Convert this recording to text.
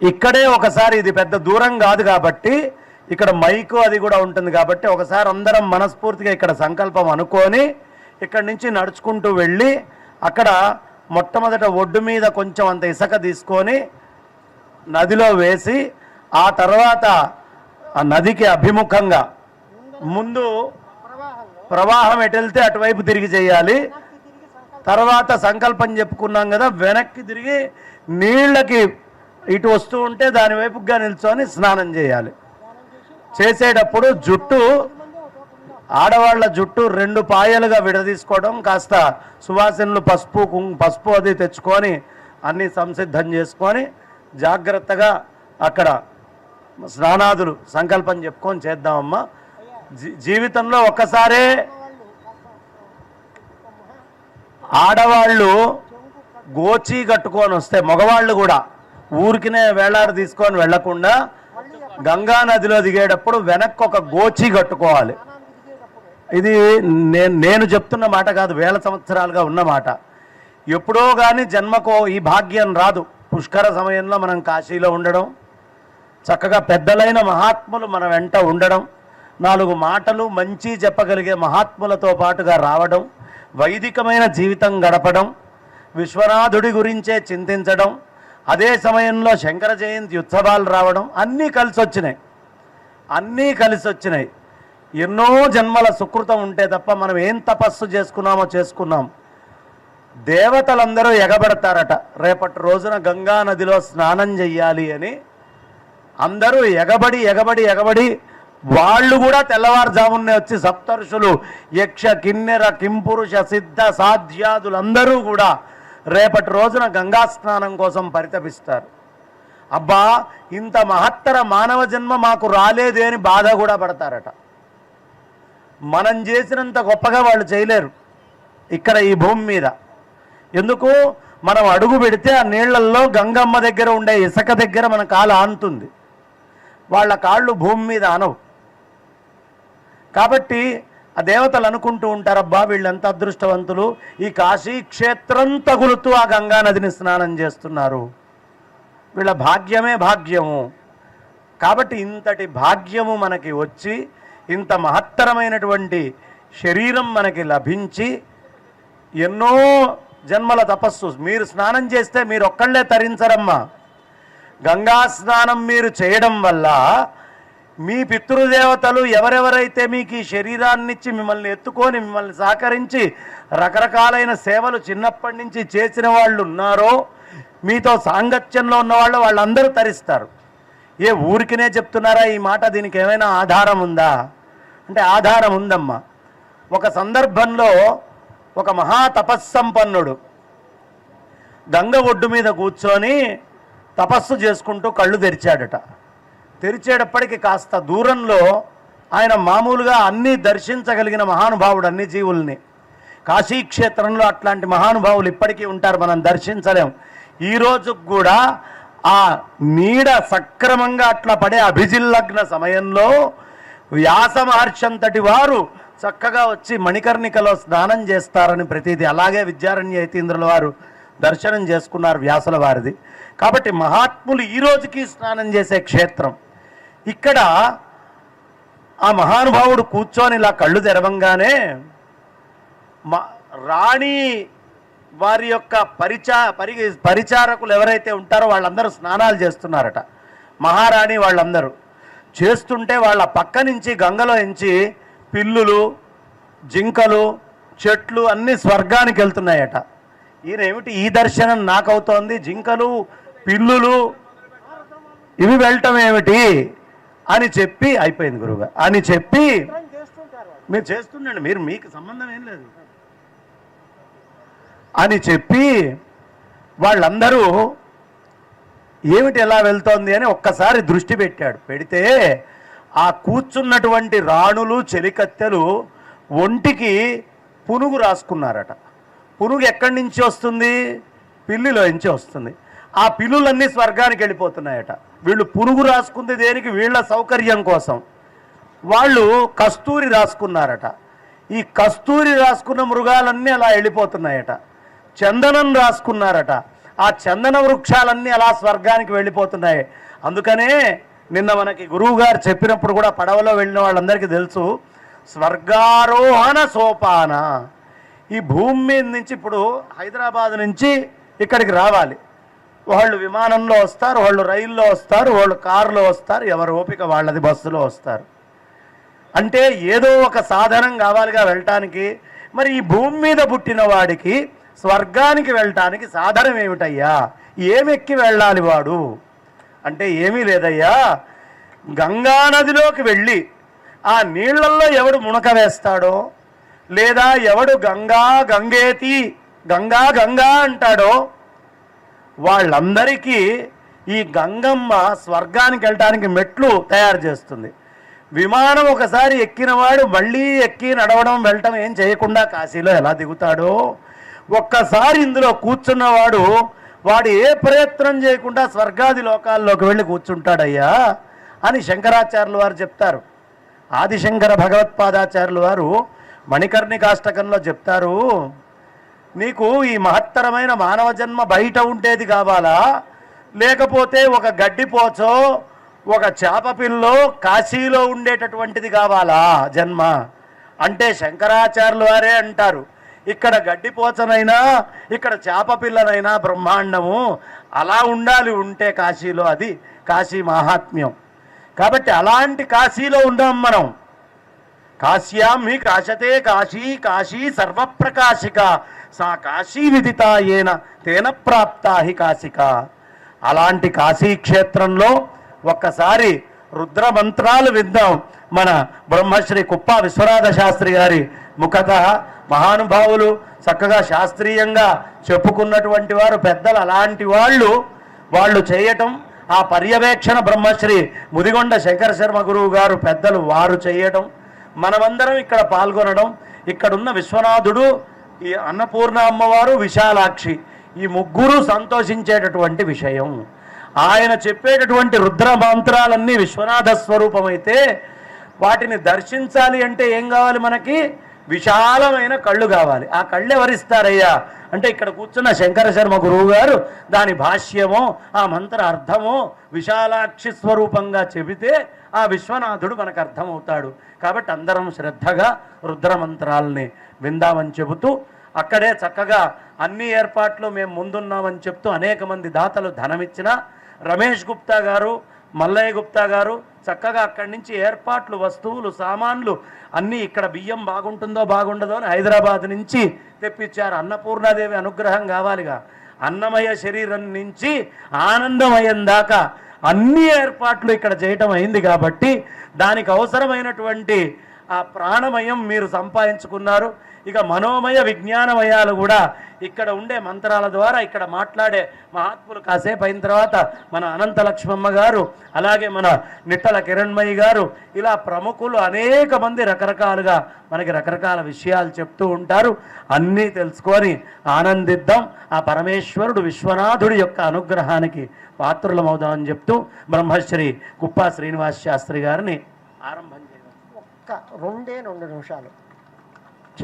ఇక్కడే ఒకసారి ఇది పెద్ద దూరం కాదు కాబట్టి ఇక్కడ మైకు అది కూడా ఉంటుంది కాబట్టి ఒకసారి అందరం మనస్ఫూర్తిగా ఇక్కడ సంకల్పం అనుకొని ఇక్కడ నుంచి నడుచుకుంటూ వెళ్ళి అక్కడ మొట్టమొదట ఒడ్డు మీద కొంచెం అంత ఇసుక తీసుకొని నదిలో వేసి ఆ తర్వాత ఆ నదికి అభిముఖంగా ముందు ప్రవాహం ఎటు వెళ్తే అటువైపు తిరిగి చేయాలి. తర్వాత సంకల్పం చెప్పుకున్నాం కదా వెనక్కి తిరిగి నీళ్ళకి ఇటు వస్తూ ఉంటే దాని వైపుగా నిల్చొని స్నానం చేయాలి. చేసేటప్పుడు జుట్టు ఆడవాళ్ళ జుట్టు రెండు పాయలుగా విడదీసుకోవడం కాస్త సువాసనలు పసుపు పసుపు అది తెచ్చుకొని అన్నీ సంసిద్ధం చేసుకొని జాగ్రత్తగా అక్కడ స్నానాదులు సంకల్పం చెప్పుకొని చేద్దామమ్మా. జీ- జీవితంలో ఒక్కసారే ఆడవాళ్ళు గోచి కట్టుకొని వస్తే మగవాళ్ళు కూడా ఊరికినే వేలాడ తీసుకొని వెళ్ళకుండా గంగా నదిలో దిగేటప్పుడు వెనక్కి ఒక గోచి కట్టుకోవాలి. ఇది నేను నేను చెప్తున్న మాట కాదు వేల సంవత్సరాలుగా ఉన్న మాట. ఎప్పుడో కానీ జన్మకో ఈ భాగ్యం రాదు. పుష్కర సమయంలో మనం కాశీలో ఉండడం చక్కగా పెద్దలైన మహాత్ములు మన వెంట ఉండడం నాలుగు మాటలు మంచి చెప్పగలిగే మహాత్ములతో పాటుగా రావడం వైదికమైన జీవితం గడపడం విశ్వనాథుడి గురించే చింతించడం అదే సమయంలో శంకర జయంతి ఉత్సవాలు రావడం అన్నీ కలిసి వచ్చినాయి అన్నీ కలిసి వచ్చినాయి ఎన్నో జన్మల సుకృతం ఉంటే తప్ప మనం ఏం తపస్సు చేసుకున్నామో చేసుకున్నాం. దేవతలందరూ ఎగబడతారట. రేపటి రోజున గంగా నదిలో స్నానం చెయ్యాలి అని అందరూ ఎగబడి ఎగబడి ఎగబడి వాళ్ళు కూడా తెల్లవారుజామునే వచ్చి సప్తర్షులు యక్ష కిన్నెర కింపురుష సిద్ధ సాధ్యాదులందరూ కూడా రేపటి రోజున గంగా స్నానం కోసం పరితపిస్తారు. అబ్బా ఇంత మహత్తర మానవ జన్మ మాకు రాలేదే అని బాధ కూడా పడతారట. మనం చేసినంత గొప్పగా వాళ్ళు చేయలేరు ఇక్కడ ఈ భూమి మీద. ఎందుకు? మనం అడుగు పెడితే ఆ నీళ్ళల్లో గంగమ్మ దగ్గర ఉండే ఇసుక దగ్గర మన కాలు ఆనుతుంది వాళ్ళ కాళ్ళు భూమి మీద ఆనవు. కాబట్టి ఆ దేవతలు అనుకుంటూ ఉంటారబ్బా వీళ్ళంత అదృష్టవంతులు. ఈ కాశీక్షేత్రం తగులుతూ ఆ గంగా నదిని స్నానం చేస్తున్నారు. వీళ్ళ భాగ్యమే భాగ్యము. కాబట్టి ఇంతటి భాగ్యము మనకి వచ్చి ఇంత మహత్తరమైనటువంటి శరీరం మనకి లభించి ఎన్నో జన్మల తపస్సు. మీరు స్నానం చేస్తే మీరు ఒక్కళ్ళే తరించరమ్మా. గంగా స్నానం మీరు చేయడం వల్ల మీ పితృదేవతలు ఎవరెవరైతే మీకు ఈ శరీరాన్నిచ్చి మిమ్మల్ని ఎత్తుకొని మిమ్మల్ని సహకరించి రకరకాలైన సేవలు చిన్నప్పటి నుంచి చేసిన వాళ్ళు ఉన్నారో మీతో సాంగత్యంలో ఉన్న వాళ్ళు వాళ్ళందరూ తరిస్తారు. ఏ ఊరికినే చెప్తున్నారా ఈ మాట దీనికి ఏమైనా ఆధారం ఉందా? అంటే ఆధారం ఉందమ్మా. ఒక సందర్భంలో ఒక మహా తపస్సంపన్నుడు గంగ ఒడ్డు మీద కూర్చొని తపస్సు చేసుకుంటూ కళ్ళు తెరిచాడట. తెరిచేటప్పటికి కాస్త దూరంలో ఆయన మామూలుగా అన్నీ దర్శించగలిగిన మహానుభావుడు అన్ని జీవుల్ని. కాశీక్షేత్రంలో అట్లాంటి మహానుభావులు ఇప్పటికీ ఉంటారు మనం దర్శించలేం. ఈరోజు కూడా ఆ నీడ సక్రమంగా అట్లా పడే అభిజిల్లగ్న సమయంలో వ్యాస మహర్షి అంతటి వారు చక్కగా వచ్చి మణికర్ణికలో స్నానం చేస్తారని ప్రతీది అలాగే విద్యారణ్య యతీంద్రుల వారు దర్శనం చేసుకున్నారు వ్యాసుల వారిది. కాబట్టి మహాత్ములు ఈ రోజుకి స్నానం చేసే క్షేత్రం. ఇక్కడ ఆ మహానుభావుడు కూర్చొని ఇలా కళ్ళు తెరవంగానే మా రాణి వారి యొక్క పరిచా పరి పరిచారకులు ఎవరైతే ఉంటారో వాళ్ళందరూ స్నానాలు చేస్తున్నారట. మహారాణి వాళ్ళందరూ. చేస్తుంటే వాళ్ళ పక్క నుంచి గంగలో ఎంచి పిల్లులు జింకలు చెట్లు అన్నీ స్వర్గానికి వెళ్తున్నాయట. ఈయనేమిటి? ఈ దర్శనం నాకవుతోంది. జింకలు పిల్లులు ఇవి వెళ్ళటం ఏమిటి? అని చెప్పి అయిపోయింది గురువుగా అని చెప్పి మీరు చేస్తుండండి మీరు మీకు సంబంధం ఏం లేదు. అని చెప్పి వాళ్ళందరూ ఏమిటి ఎలా వెళ్తోంది అని ఒక్కసారి దృష్టి పెట్టాడు. పెడితే ఆ కూర్చున్నటువంటి రాణులు చెలికత్తెలు ఒంటికి పునుగు రాసుకున్నారట. పునుగు ఎక్కడి నుంచి వస్తుంది? పిల్లిలో నుంచి వస్తుంది. ఆ పిల్లులన్నీ స్వర్గానికి వెళ్ళిపోతున్నాయట. వీళ్ళు పురుగు రాసుకుంది దేనికి? వీళ్ళ సౌకర్యం కోసం. వాళ్ళు కస్తూరి రాసుకున్నారట. ఈ కస్తూరి రాసుకున్న మృగాలన్నీ అలా వెళ్ళిపోతున్నాయట. చందనం రాసుకున్నారట. ఆ చందన వృక్షాలన్నీ అలా స్వర్గానికి వెళ్ళిపోతున్నాయి. అందుకనే నిన్న మనకి గురువు గారు చెప్పినప్పుడు కూడా పడవలో వెళ్ళిన వాళ్ళందరికీ తెలుసు స్వర్గారోహణ సోపాన. ఈ భూమి మీద నుంచి ఇప్పుడు హైదరాబాద్ నుంచి ఇక్కడికి రావాలి. వాళ్ళు విమానంలో వస్తారు వాళ్ళు రైల్లో వస్తారు వాళ్ళు కారులో వస్తారు ఎవరు ఓపిక వాళ్ళది బస్సులో వస్తారు. అంటే ఏదో ఒక సాధనం కావాలిగా వెళ్ళటానికి మరి ఈ భూమి మీద పుట్టిన వాడికి స్వర్గానికి వెళ్ళటానికి సాధనం ఏమిటయ్యా? ఏమెక్కి వెళ్ళాలి వాడు? అంటే ఏమీ లేదయ్యా. గంగా నదిలోకి వెళ్ళి ఆ నీళ్ళల్లో ఎవడు మునక వేస్తాడో లేదా ఎవడు గంగా గంగేతి గంగా గంగా అంటాడో వాళ్ళందరికీ ఈ గంగమ్మ స్వర్గానికి వెళ్ళటానికి మెట్లు తయారు చేస్తుంది. విమానం ఒకసారి ఎక్కినవాడు మళ్ళీ ఎక్కి నడవడం వెళ్ళటం ఏం చేయకుండా కాశీలో ఎలా దిగుతాడో? ఒక్కసారి ఇందులో కూర్చున్నవాడు వాడు ఏ ప్రయత్నం చేయకుండా స్వర్గాది లోకాల్లోకి వెళ్ళి కూర్చుంటాడయ్యా అని శంకరాచార్యులు వారు చెప్తారు. ఆదిశంకర భగవత్పాదాచార్యులు వారు మణికర్ణికాష్టకంలో చెప్తారు నీకు ఈ మహత్తరమైన మానవ జన్మ బయట ఉండేది కావాలా? లేకపోతే ఒక గడ్డిపోచో ఒక చేప పిల్లో కాశీలో ఉండేటటువంటిది కావాలా జన్మ? అంటే శంకరాచార్యులు వారే అంటారు. ఇక్కడ గడ్డిపోచనైనా ఇక్కడ చేప పిల్లనైనా బ్రహ్మాండము అలా ఉండాలి ఉంటే కాశీలో అది కాశీ మహాత్మ్యం. కాబట్టి అలాంటి కాశీలో ఉన్నాం మనం. కాశ్యాం హి కాశతే కాశీ కాశీ సర్వప్రకాశిక. సా కాశీ విదిత ఏన తేన ప్రాప్తా హి కాశిక. అలాంటి కాశీ క్షేత్రంలో ఒక్కసారి రుద్ర మంత్రాలు విద్దాం మన బ్రహ్మశ్రీ కుప్ప విశ్వనాథ శాస్త్రి గారి ముఖత. మహానుభావులు చక్కగా శాస్త్రీయంగా చెప్పుకున్నటువంటి వారు పెద్దలు అలాంటి వాళ్ళు వాళ్ళు చేయటం ఆ పర్యవేక్షణ బ్రహ్మశ్రీ ముదిగొండ శంకర శర్మ గురువు గారు పెద్దలు వారు చేయటం మనమందరం ఇక్కడ పాల్గొనడం. ఇక్కడున్న విశ్వనాథుడు ఈ అన్నపూర్ణ అమ్మవారు విశాలాక్షి ఈ ముగ్గురు సంతోషించేటటువంటి విషయం. ఆయన చెప్పేటటువంటి రుద్ర మంత్రాలన్నీ విశ్వనాథ స్వరూపమైతే వాటిని దర్శించాలి అంటే ఏం కావాలి మనకి? విశాలమైన కళ్ళు కావాలి. ఆ కళ్ళు ఎవరిస్తారయ్యా? అంటే ఇక్కడ కూర్చున్న శంకర శర్మ గురువు గారు దాని భాష్యమో ఆ మంత్ర అర్థమో విశాలాక్షి స్వరూపంగా చెబితే ఆ విశ్వనాథుడు మనకు అర్థమవుతాడు కాబట్టి అందరం శ్రద్ధగా రుద్రమంత్రాలని విందామని చెబుతూ అక్కడే చక్కగా అన్ని ఏర్పాట్లు మేము ముందున్నామని చెప్తూ అనేక మంది దాతలు ధనమిచ్చిన రమేష్ గుప్తా గారు మల్లయ్య గుప్తా గారు చక్కగా అక్కడి నుంచి ఏర్పాట్లు వస్తువులు సామాన్లు అన్నీ ఇక్కడ బియ్యం బాగుంటుందో బాగుండదో అని హైదరాబాద్ నుంచి తెప్పించారు. అన్నపూర్ణాదేవి అనుగ్రహం కావాలిగా. అన్నమయ శరీరం నుంచి ఆనందమయం దాకా అన్ని ఏర్పాట్లు ఇక్కడ చేయటం అయింది కాబట్టి దానికి అవసరమైనటువంటి ఆ ప్రాణమయం మీరు సంపాదించుకున్నారు. ఇక మనోమయ విజ్ఞానమయాలు కూడా ఇక్కడ ఉండే మంత్రాల ద్వారా ఇక్కడ మాట్లాడే మహాత్ములు కాసేపు అయిన తర్వాత మన అనంత లక్ష్మమ్మ గారు అలాగే మన నిట్టల కిరణ్మయి గారు ఇలా ప్రముఖులు అనేక మంది రకరకాలుగా మనకి రకరకాల విషయాలు చెప్తూ ఉంటారు. అన్నీ తెలుసుకొని ఆనందిద్దాం. ఆ పరమేశ్వరుడు విశ్వనాథుడి యొక్క అనుగ్రహానికి పాత్రులమవుదామని చెప్తూ బ్రహ్మశ్రీ కుప్పా శ్రీనివాస్ శాస్త్రి గారిని ఆరంభం ఒక్క రెండే రెండు నిమిషాలు.